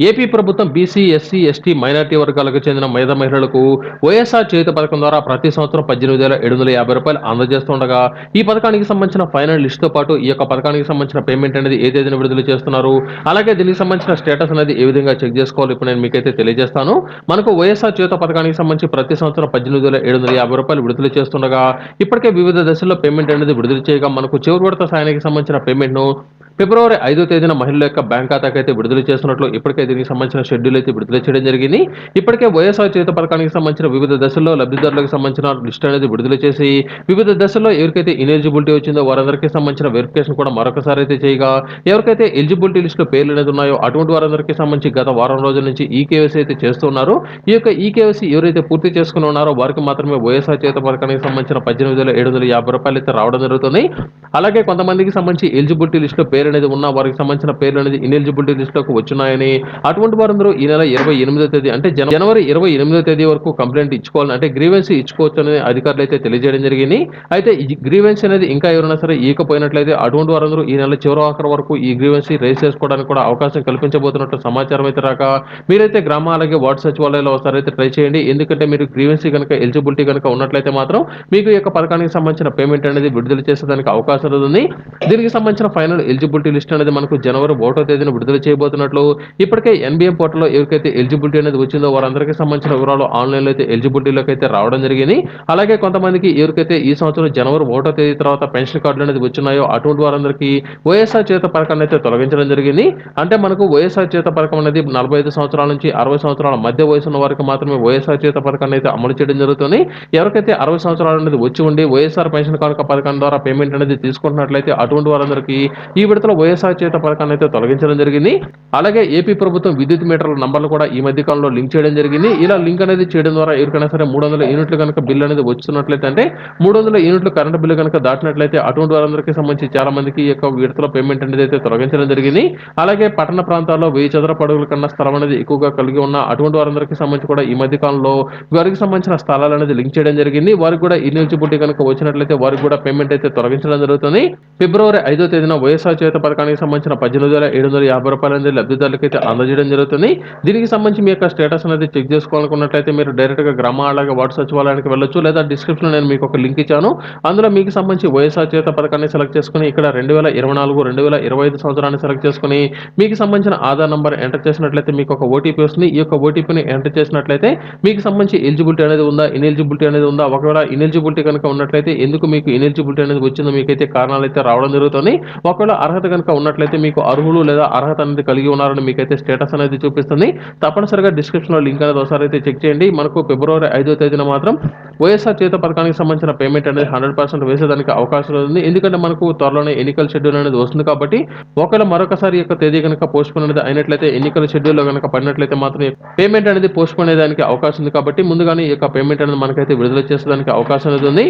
AP ప్రభుత్వం BC SC ST minority వర్గాలకు చెందిన మేధ మహిళలకు వైఎస్ఆర్ చేత పథకం ద్వారా ప్రతి సంవత్సరం పద్దెనిమిది వేల ఏడు వందల యాభై రూపాయలు అందజేస్తుండగా ఈ పథకానికి సంబంధించిన ఫైనల్ లిస్టుతో పాటు ఈ యొక్క పథకానికి సంబంధించిన పేమెంట్ అనేది ఏ తేదీన విడుదల చేస్తున్నారు అలాగే దీనికి సంబంధించిన స్టేటస్ అనేది ఏ విధంగా చెక్ చేసుకోవాలి ఇప్పుడు నేను మీకైతే తెలియజేస్తాను. మనకు వైఎస్ఆర్ చేత పథకానికి సంబంధించి ప్రతి సంవత్సరం పద్దెనిమిది వేల ఏడు వందల యాభై రూపాయలు విడుదల చేస్తుండగా ఇప్పటికే వివిధ దశల్లో పేమెంట్ అనేది విడుదల చేయగా మనకు చివరి విడత సాయానికి సంబంధించిన పేమెంట్ను ఫిబ్రవరి ఐదో తేదీన మహిళల యొక్క బ్యాంక్ ఖాతాకైతే విడుదల చేస్తున్నట్లు ఇప్పటికే దీనికి సంబంధించిన షెడ్యూల్ అయితే విడుదల చేయడం జరిగింది. ఇప్పటికే వైఎస్ఆర్ చేత పథకానికి సంబంధించిన వివిధ దశల్లో లబ్ధిదారులకు సంబంధించిన లిస్ట్ అనేది విడుదల చేసి వివిధ దశల్లో ఎవరికైతే ఇనెలిజిబిలిటీ వచ్చిందో వారందరికీ సంబంధించిన వెరిఫికేషన్ కూడా మరొకసారి అయితే చేయగా ఎవరికైతే ఎలిజిబిలిటీ లిస్టులో పేర్లు అనేది ఉన్నాయో అటువంటి వారందరికీ సంబంధించి గత వారం రోజుల నుంచి ఈ కేవైసీ అయితే చేస్తున్నారు ఈ యొక్క ఈ కేవైసీ ఎవరైతే పూర్తి చేసుకుని ఉన్నారో వారికి మాత్రమే వైఎస్ఆర్ చేత పథకానికి సంబంధించిన పద్దెనిమిది వేల ఏడు వందల యాభై రూపాయలు అయితే రావడం జరుగుతుంది. అలాగే కొంతమందికి సంబంధించి ఎలిజిబిలిటీ లిస్టులో పేరు అనేది ఉన్న వారికి సంబంధించిన పేర్లు అనేది ఇనెలిజిబిలిటీ లిస్టులోకి వచ్చినాయని అటువంటి వారందరూ ఈ నెల ఇరవై ఎనిమిదో తేదీ అంటే జనవరి ఇరవై ఎనిమిదో తేదీ వరకు కంప్లైంట్ ఇచ్చుకోవాలని అంటే గ్రీవెన్స్ ఇచ్చుకోవచ్చు అని అధికారులు అయితే తెలియజేయడం జరిగింది. అయితే ఈ గ్రీవెన్స్ అనేది ఇంకా ఎవరైనా సరే ఈకపోయినట్లయితే అటువంటి వారందరూ ఈ నెల చివరి ఆఖరి వరకు ఈ గ్రీవెన్స్ రైజ్ చేసుకోవడానికి కూడా అవకాశం కల్పించబోతున్నట్టు సమాచారం అయితే రాక మీరైతే గ్రామ అలాగే వార్డు సచివాలయాల్లో ఒకసారి అయితే ట్రై చేయండి. ఎందుకంటే మీరు గ్రీవెన్సీ కనుక ఎలిజిబిలిటీ కనుక ఉన్నట్లయితే మాత్రం మీకు ఈ యొక్క పథకానికి సంబంధించిన పేమెంట్ అనేది విడుదల చేసేదానికి అవకాశం ఉంది. దీనికి సంబంధించిన ఫైనల్ ఎలిజిబిలిటీ లిస్ట్ అనేది మనకు జనవరి ఒకటో తేదీన విడుదల చేయబోతున్నట్లు. ఇప్పటికే ఎన్బిఎం పోర్టల్లో ఎవరికైతే ఎలిజిబిలిటీ అనేది వచ్చిందో వారందరికీ సంబంధించిన వివరాలు ఆన్లైన్లో అయితే ఎలిజిబిలిటీలోకి అయితే రావడం జరిగింది. అలాగే కొంతమందికి ఎవరికైతే ఈ సంవత్సరం జనవరి ఒకటో తేదీ తర్వాత పెన్షన్ కార్డులు అనేది వచ్చినాయో అటువంటి వారందరికీ వైఎస్ఆర్ చేత పథకాన్ని అయితే తొలగించడం జరిగింది. అంటే మనకు వైఎస్ఆర్ చేత పథకం అనేది నలభై ఐదు సంవత్సరాల నుంచి అరవై సంవత్సరాల మధ్య వయసు ఉన్న వారికి మాత్రమే వైఎస్ఆర్ చేత పథకాన్ని అయితే అమలు చేయడం జరుగుతుంది. ఎవరికైతే అరవై సంవత్సరాలు అనేది వచ్చి ఉండి వైఎస్ఆర్ పెన్షన్ కార్డు పథకం ద్వారా పేమెంట్ అనేది తీసుకుంటున్నట్లయితే అటువంటి వారందరికీ ఈ విడతలో వైఎస్ఆర్ చేత పథకాన్ని అయితే తొలగించడం జరిగింది. అలాగే ఏపీ ప్రభుత్వం విద్యుత్ మీటర్ల నంబర్లు కూడా ఈ మధ్య కాలంలో లింక్ చేయడం జరిగింది. ఇలా లింక్ అనేది చేయడం ద్వారా ఎవరికైనా సరే మూడు వందల యూనిట్లు కనుక బిల్ అనేది వస్తున్నట్లయితే అంటే మూడు వందల యూనిట్లు కరెంట్ బిల్లు కనుక దాటినట్లయితే అటువంటి వారందరికీ సంబంధించి చాలా మందికి ఈ యొక్క విడతలో పేమెంట్ అనేది అయితే తొలగించడం జరిగింది. అలాగే పట్టణ ప్రాంతాల్లో వెయ్యి చదర పడుగుల కన్నా స్థలం అనేది ఎక్కువగా కలిగి ఉన్న అటువంటి వారందరికీ సంబంధించి కూడా ఈ మధ్య కాలంలో వారికి సంబంధించిన స్థలాలు అనేది లింక్ చేయడం జరిగింది. వారికి కూడా ఇన్ఎలిజిబిలిటీ కనుక వచ్చినట్లయితే వారికి కూడా పేమెంట్ అయితే తొలగించడం జరుగుతుంది. ఫిబ్రవరి ఐదో తేదీన వైఎస్ఆర్ చేత పథకానికి సంబంధించిన పద్దెనిమిది వేల ఏడు వందల యాభై రూపాయల అనేది అయితే అందజేయడం జరుగుతుంది. దీనికి సంబంధించి మీ యొక్క స్టేటస్ అనేది చెక్ చేసుకోవాలనుకున్నట్లయితే మీరు డైరెక్ట్గా గా గ్రామ వార్డు సచివాలయానికి వెళ్ళొచ్చు లేదా డిస్క్రిప్షన్ నేను మీకు ఒక లింక్ ఇచ్చాను. అందులో మీకు సంబంధించి వైఎస్ఆర్ చేత పథకాన్ని సెలెక్ట్ చేసుకుని ఇక్కడ రెండు వేల ఇరవై నాలుగు రెండు వేల ఇరవై ఐదు సంవత్సరాన్ని సెలెక్ట్ చేసుకుని మీకు సంబంధించిన ఆధార్ నంబర్ ఎంటర్ చేసినట్లయితే మీకు ఒక ఓటీపీ వస్తుంది. ఈ యొక్క ఓటీపీని ఎంటర్ చేసినట్లయితే మీకు సంబంధించి ఎలిజిబిలిటీ అనేది ఉందా ఇనెలిజిబిలిటీ అనేది ఉందా? ఒకవేళ ఇనెలిజిబిలిటీ కనుక ఉన్నట్లయితే ఎందుకు మీకు ఇనెలిజిబిలిటీ అనేది వచ్చిందో మీకైతే కారణాలు అయితే రావడం జరుగుతుంది. ఒకవేళ అర్హత కనుక ఉన్నట్లయితే మీకు అర్హులు లేదా అర్హత అనేది కలిగి ఉన్నారని మీకైతే స్టేటస్ అనేది చూపిస్తుంది. తప్పనిసరిగా డిస్క్రిప్షన్లో లింక్ అనేది ఒకసారి అయితే చెక్ చేయండి. మనకు ఫిబ్రవరి ఐదో తేదీన మాత్రం వైఎస్ఆర్ చేత పథకానికి సంబంధించిన పేమెంట్ అనేది హండ్రెడ్ పర్సెంట్ వేసేదానికి అవకాశం ఉంది. ఎందుకంటే మనకు త్వరలోనే ఎన్నికల షెడ్యూల్ అనేది వస్తుంది కాబట్టి ఒకవేళ మరొకసారి యొక్క తేదీ కనుక పోస్ట్ అనేది అయినట్లయితే ఎన్నికల షెడ్యూల్లో కనుక పడినట్లయితే మాత్రం పేమెంట్ అనేది పోస్ట్ అయ్యేదానికి అవకాశం ఉంది కాబట్టి ముందుగానే ఈ యొక్క పేమెంట్ అనేది మనకైతే విడుదల చేసేదానికి అవకాశం అనేది ఉంది.